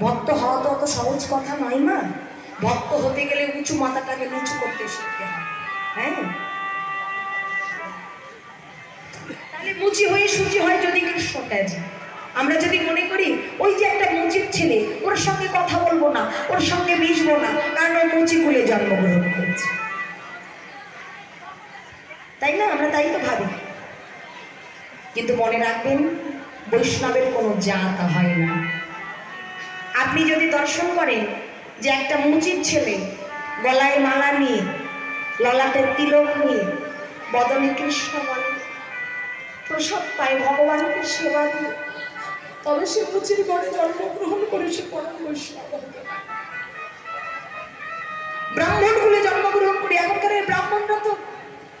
ভক্ত হওয়া তো অত সহজ কথা নয় না ভক্ত হতে গেলে উঁচু মাথাটাকে নিচু করতে শিখতে হয় হ্যাঁ? তাহলে মুচি হয়ে সুচি হয় যদি কৃষ্ণটা যে আমরা যদি মনে করি, ওই যে একটা মুচির ছেলে, ওর সঙ্গে কথা বলব না, ওর সঙ্গে মিশবো না, কারণ ও মুচি কুলে জন্মগ্রহণ করেছে। তাই না? আমরা তাই তো ভাবি। কিন্তু মনে রাখবেন, বৈষ্ণবের কোনো জাত হয় না। আপনি যদি দর্শন করেন যে একটা মুচির ছেলে, গলায় মালা নিয়ে, ললাটে তিলক নিয়ে, বদনে কৃষ্ণ বলে প্রসাদ পায় ভগবানকে সেবা দিয়ে, তবে সে মুচির ঘরে জন্মগ্রহণ করে সে পরম বৈষ্ণব। ব্রাহ্মণ কুলে জন্মগ্রহণ করি এখনকার ব্রাহ্মণরা তো,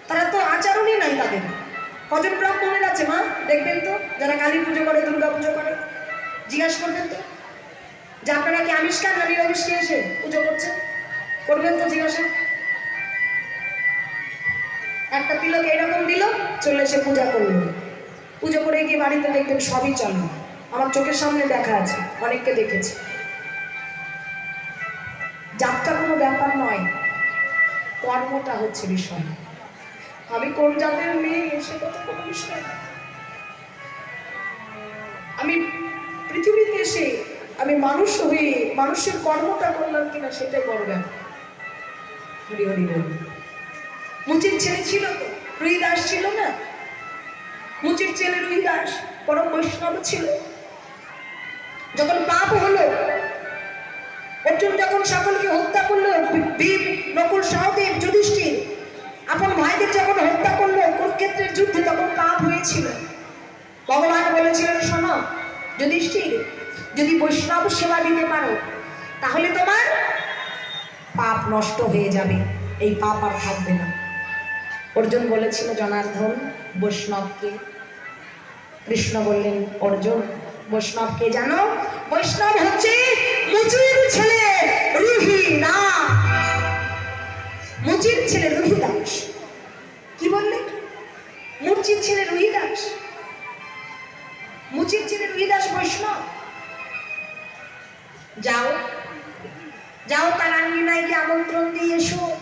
তারা তো আচরণই নাই তাদের। কজন ব্রাহ্মণের আছে মা? দেখবেন তো, যারা কালী পুজো করে, দুর্গা পুজো করে, জিজ্ঞাসা করবেন তো? যে আপনারা কি খান না নিরামিষ খেয়ে এসে পুজো করছেন? করবেন তো জিজ্ঞাসা। একটা তিলক এরকম দিল, চলে এসে পূজা করল। পুজো করে গিয়ে বাড়িতে দেখবেন সবই চলে। আমার চোখের সামনে দেখা আছে, অনেককে দেখেছি। যাত্রা কোনো ব্যাপার নয়, কর্মটা হচ্ছে বিষয়। আমি কোন জাতের মেয়ে সেটা তো কোনো বিষয় আমি পৃথিবীতে এসে আমি মানুষ হয়ে মানুষের কর্মটা করলাম কিনা সেটাই বড় ব্যাপার। হরি হরি বল। মুচির ছেলে ছিল তো, রুই দাস ছিল না? মুচির ছেলে রুই দাস, পরম বৈষ্ণব ছিল। যখন পাপ হলো, অর্জুন যখন সকলকে হত্যা করল ভীম নকুল সহদেব, যুধিষ্ঠির, আপন ভাইদের যখন হত্যা করল, কুরুক্ষেত্রের যুদ্ধে তখন পাপ হয়েছিল। ভগবান বলেছিলেন, শোনো, যুধিষ্ঠির যদি বৈষ্ণব সেবা দিতে পারো, তাহলে তোমার পাপ নষ্ট হয়ে যাবে। এই পাপ আর থাকবে না। অর্জুন বলেছিল, জনার্দন, বৈষ্ণবকে কৃষ্ণ বললেন, অর্জুন, বৈষ্ণবকে জানো, বৈষ্ণব হচ্ছে মুচির ছেলে, রুহি না। মুচির ছেলে রুহি দাস কি বললে? মুচির ছেলে রুহি দাস মুচির ছেলে রুহি দাস বৈষ্ণব। যাও। যাও তার আঙ্গিনায় গিয়ে আমন্ত্রণ দিয়ে এসো।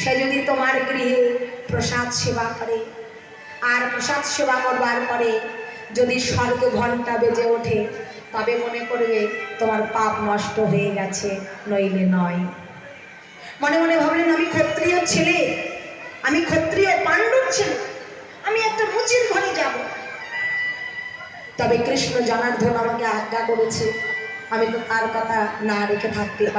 সে যদি তোমার গৃহে প্রসাদ সেবা করে, আর প্রসাদ সেবা করবার পরে যদি স্বর্গ ঘণ্টা বেজে ওঠে, তবে মনে করবে তোমার পাপ নষ্ট হয়ে গেছে, নইলে নয়। মনে মনে ভাবলেন, আমি ক্ষত্রিয় ছেলে, আমি ক্ষত্রিয় পাণ্ডব ছেলে, আমি একটা মুচির ঘরে যাব। তবে কৃষ্ণ জনার্দন আমাকে আজ্ঞা করেছে আমি তো তার কথা না রেখে থাকতে পারি।